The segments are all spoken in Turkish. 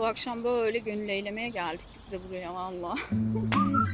Bu akşam böyle gönül eylemeye geldik biz de buraya valla.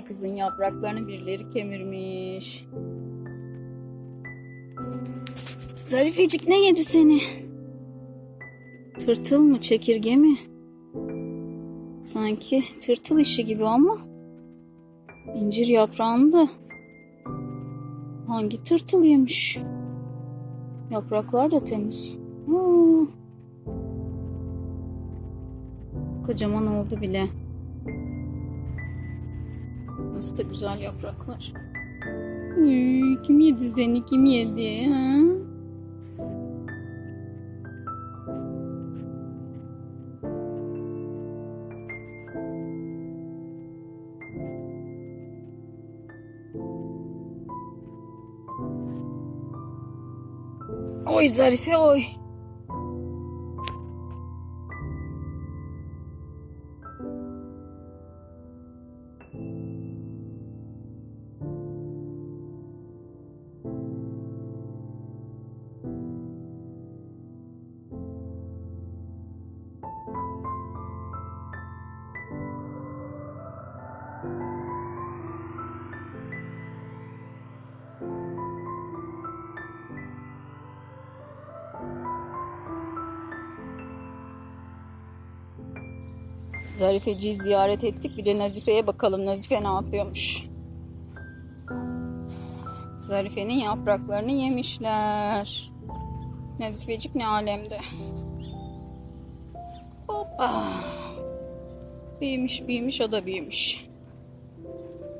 Zarife kızın yapraklarını birileri kemirmiş. Zarifecik ne yedi seni? Tırtıl mı, çekirge mi? Sanki tırtıl işi gibi ama incir yaprağını da hangi tırtıl yemiş? Yapraklar da temiz. Aa. Kocaman oldu bile. Nasıl da güzel yapraklar. Uy, kim yedi seni? Kim yedi? Ha? Oy Zarife oy. Zarifeci'yi ziyaret ettik. Bir de Nazife'ye bakalım. Nazife ne yapıyormuş? Zarife'nin yapraklarını yemişler. Nazifecik ne alemde? Hoppa. Büyümüş büyümüş o da büyümüş.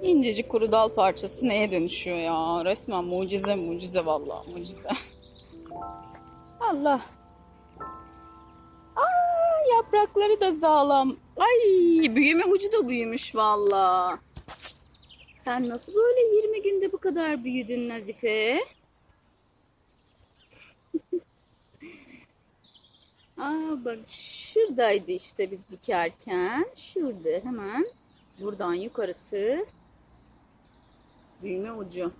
İncecik kuru dal parçası neye dönüşüyor ya? Resmen mucize mucize vallahi mucize. Allah. Aa, yaprakları da sağlam. Ay büyüme ucu da büyümüş valla. Sen nasıl böyle 20 günde bu kadar büyüdün Nazife? Aa bak şuradaydı işte biz dikerken. Şurada hemen buradan yukarısı büyüme ucu.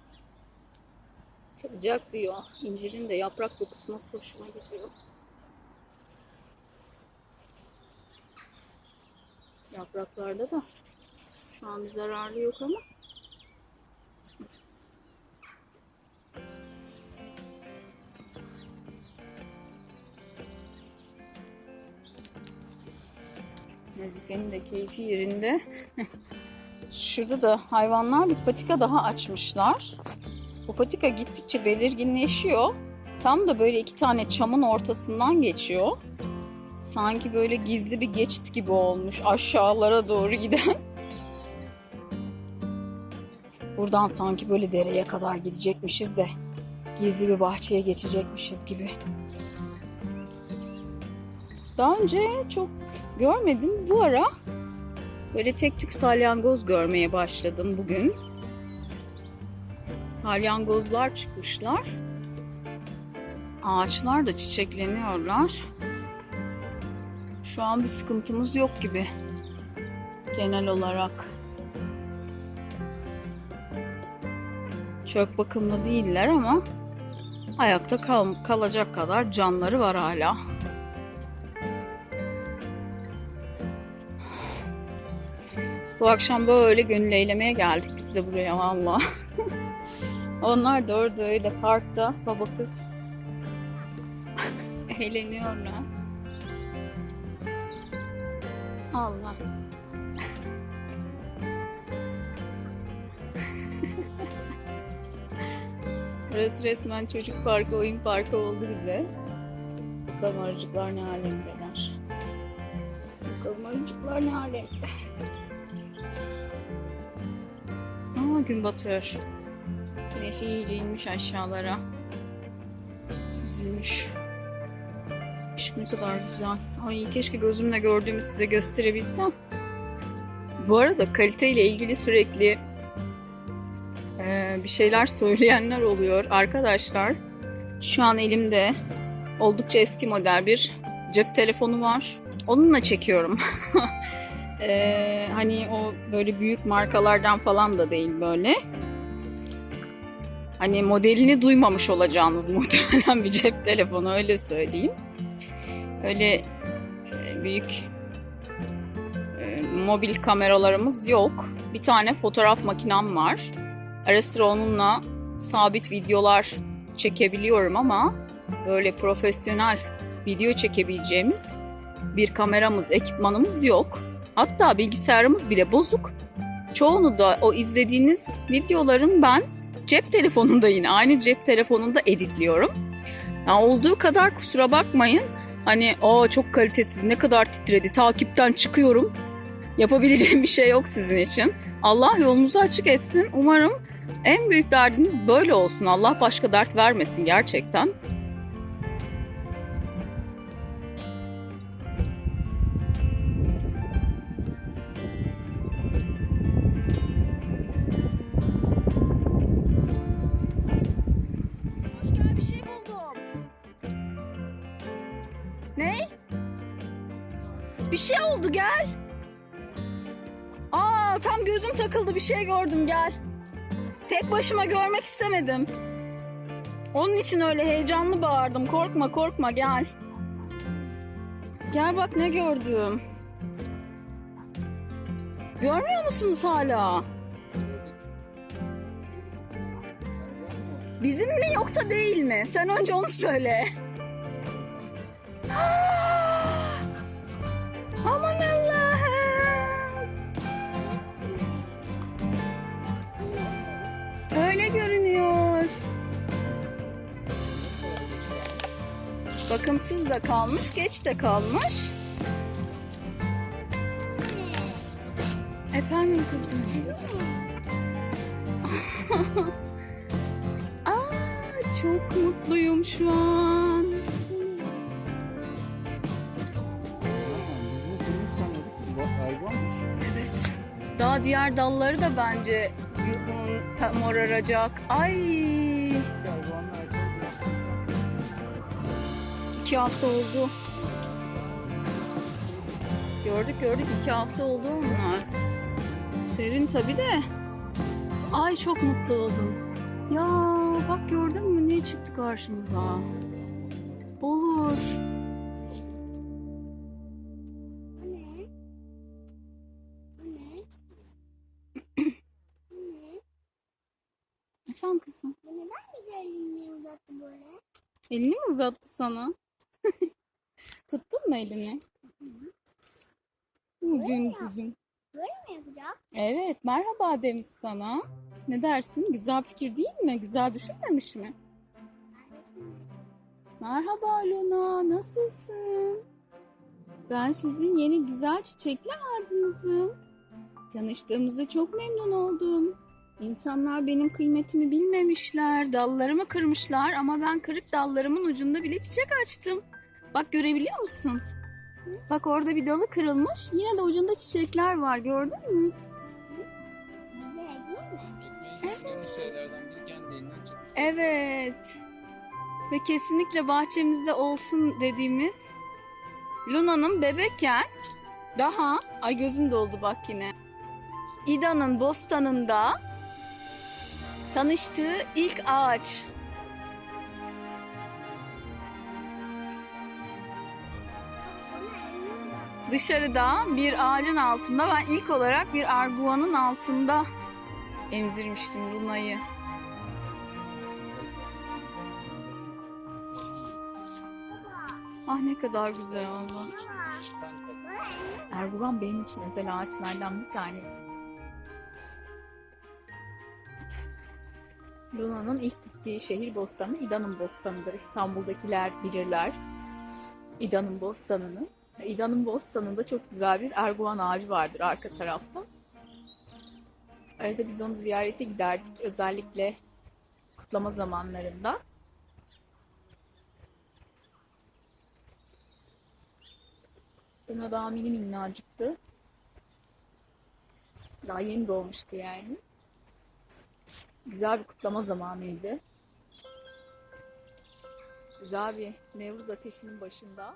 Çabucak büyüyor. İncirin de yaprak dokusu nasıl hoşuma gidiyor. Yapraklarda da şu an bir zararlı yok ama. Nazife'nin de keyfi yerinde. Şurada da hayvanlar bir patika daha açmışlar. Bu patika gittikçe belirginleşiyor. Tam da böyle iki tane çamın ortasından geçiyor sanki böyle gizli bir geçit gibi olmuş aşağılara doğru giden. Buradan sanki böyle dereye kadar gidecekmişiz de gizli bir bahçeye geçecekmişiz gibi. Daha önce çok görmedim. Bu ara böyle tek tük salyangoz görmeye başladım bugün. Salyangozlar çıkmışlar. Ağaçlar da çiçekleniyorlar. Şu an bir sıkıntımız yok gibi. Genel olarak. Çok bakımlı değiller ama ayakta kal kalacak kadar canları var hala. Bu akşam böyle gönül eylemeye geldik biz de buraya valla. Onlar da orada öyle parkta baba kız eğleniyorlar. Allah. Burası resmen çocuk parkı, oyun parkı oldu bize. Bakalım arıcıklar ne alemdeler. Havalar ne alemde. Aa gün batıyor. Güneş iyice inmiş aşağılara. Süzülmüş. Ne kadar güzel. Ay keşke gözümle gördüğümü size gösterebilsem. Bu arada kaliteyle ilgili sürekli eee, bir şeyler söyleyenler oluyor. Arkadaşlar şu an elimde oldukça eski model bir cep telefonu var. Onunla çekiyorum. Eee, hani o böyle büyük markalardan falan da değil böyle. Hani modelini duymamış olacağınız muhtemelen bir cep telefonu öyle söyleyeyim. Öyle e, büyük e, mobil kameralarımız yok. Bir tane fotoğraf makinem var. Ara sıra onunla sabit videolar çekebiliyorum ama böyle profesyonel video çekebileceğimiz bir kameramız, ekipmanımız yok. Hatta bilgisayarımız bile bozuk. Çoğunu da o izlediğiniz videoların ben cep telefonunda yine aynı cep telefonunda editliyorum. Yani olduğu kadar kusura bakmayın. Hani o çok kalitesiz ne kadar titredi takipten çıkıyorum. Yapabileceğim bir şey yok sizin için. Allah yolunuzu açık etsin. Umarım en büyük derdiniz böyle olsun. Allah başka dert vermesin gerçekten. Bir şey gördüm gel. Tek başıma görmek istemedim. Onun için öyle heyecanlı bağırdım. Korkma korkma gel. Gel bak ne gördüm. Görmüyor musunuz hala? Bizim mi yoksa değil mi? Sen önce onu söyle. Bakımsız da kalmış, geç de kalmış. Efendim kızım. Aa, çok mutluyum şu an. Evet. Daha diğer dalları da bence moraracak. Ay, iki hafta oldu. Gördük gördük iki hafta oldu onlar. Serin tabi de. Ay çok mutlu oldum. Ya bak gördün mü ne çıktı karşımıza. Olur. Efendim kızım. Bu neden güzelliğini uzattı böyle? Elini mi uzattı sana? Tuttun mu elini? Bugün kuzum. Böyle mi yapacak? Evet, merhaba demiş sana. Ne dersin? Güzel fikir değil mi? Güzel düşünmemiş mi? Merhaba Luna, nasılsın? Ben sizin yeni güzel çiçekli ağacınızım. Tanıştığımıza çok memnun oldum. İnsanlar benim kıymetimi bilmemişler, dallarımı kırmışlar ama ben kırık dallarımın ucunda bile çiçek açtım. Bak görebiliyor musun? Bak orada bir dalı kırılmış, yine de ucunda çiçekler var gördün mü? Güzel değil mi? çıkmış. Evet. Ve kesinlikle bahçemizde olsun dediğimiz Luna'nın bebekken daha ay gözüm doldu bak yine. İda'nın bostanında tanıştığı ilk ağaç. Dışarıda bir ağacın altında ben ilk olarak bir arguvanın altında emzirmiştim Luna'yı. Ah ne kadar güzel oldu. Erguvan benim için özel ağaçlardan bir tanesi. Luna'nın ilk gittiği şehir bostanı İda'nın bostanıdır. İstanbul'dakiler bilirler İda'nın bostanını. İda'nın bostanında çok güzel bir erguvan ağacı vardır arka tarafta. Arada biz onu ziyarete giderdik özellikle kutlama zamanlarında. Buna daha mini minnacıktı. Daha yeni doğmuştu yani. Güzel bir kutlama zamanıydı. Güzel bir Nevruz ateşinin başında.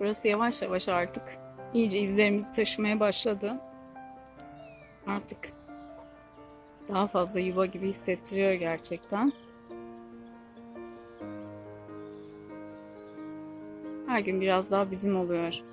Burası yavaş yavaş artık iyice izlerimizi taşımaya başladı. Artık daha fazla yuva gibi hissettiriyor gerçekten. Her gün biraz daha bizim oluyor.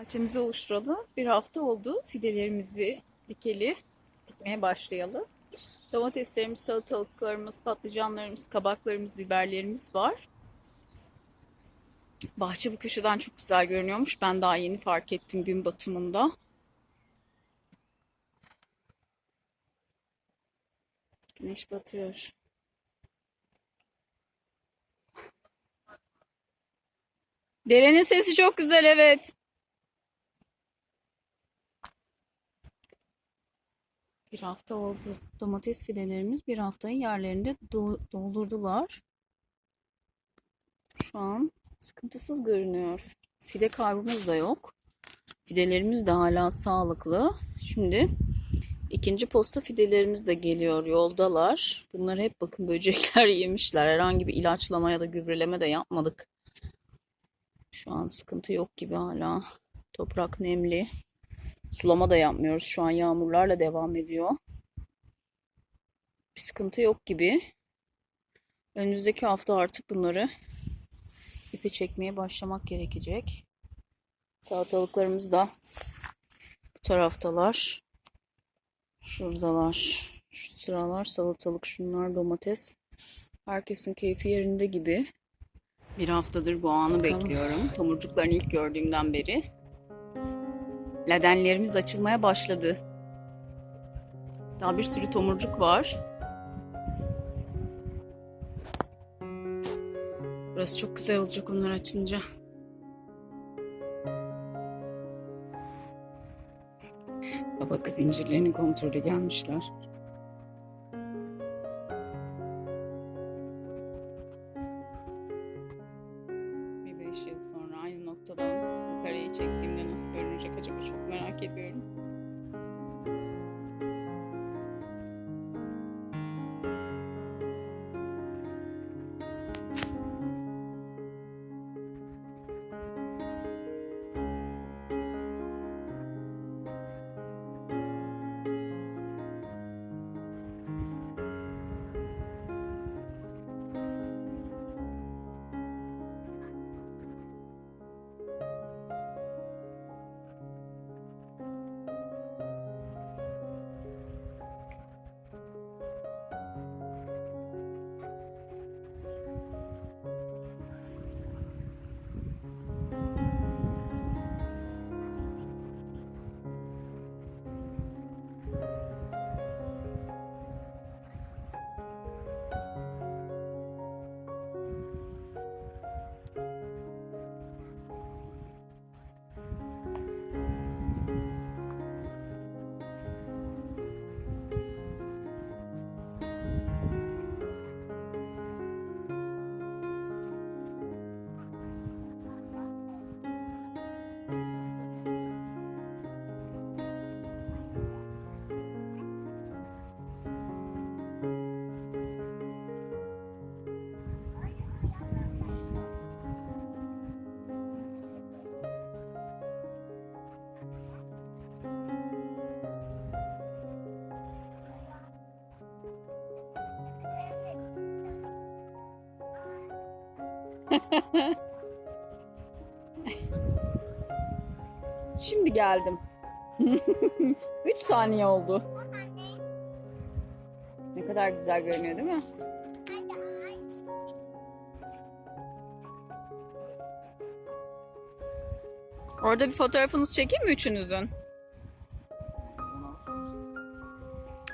Bahçemizi oluşturalı bir hafta oldu. Fidelerimizi dikeli dikmeye başlayalı. Domateslerimiz, salatalıklarımız, patlıcanlarımız, kabaklarımız, biberlerimiz var. Bahçe bu köşeden çok güzel görünüyormuş. Ben daha yeni fark ettim gün batımında. Güneş batıyor. Derenin sesi çok güzel evet. Bir hafta oldu. Domates fidelerimiz bir haftayı yerlerinde do- doldurdular. Şu an sıkıntısız görünüyor. Fide kaybımız da yok. Fidelerimiz de hala sağlıklı. Şimdi ikinci posta fidelerimiz de geliyor. Yoldalar. Bunları hep bakın böcekler yemişler. Herhangi bir ilaçlama ya da gübreleme de yapmadık. Şu an sıkıntı yok gibi hala. Toprak nemli. Sulama da yapmıyoruz. Şu an yağmurlarla devam ediyor. Bir sıkıntı yok gibi. Önümüzdeki hafta artık bunları ipe çekmeye başlamak gerekecek. Salatalıklarımız da bu taraftalar. Şuradalar. Şu sıralar salatalık, şunlar domates. Herkesin keyfi yerinde gibi. Bir haftadır bu anı bekliyorum. Tomurcuklarını ilk gördüğümden beri. Ladenlerimiz açılmaya başladı. Daha bir sürü tomurcuk var. Burası çok güzel olacak onlar açınca. Baba kız incirlerini kontrole gelmişler. Şimdi geldim. 3 saniye oldu. Ne kadar güzel görünüyor değil mi? Orada bir fotoğrafınızı çekeyim mi üçünüzün?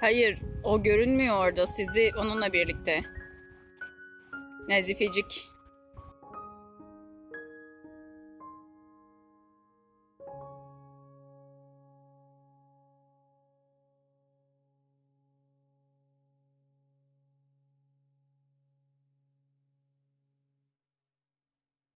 Hayır, o görünmüyor orada. Sizi onunla birlikte. Nazifecik.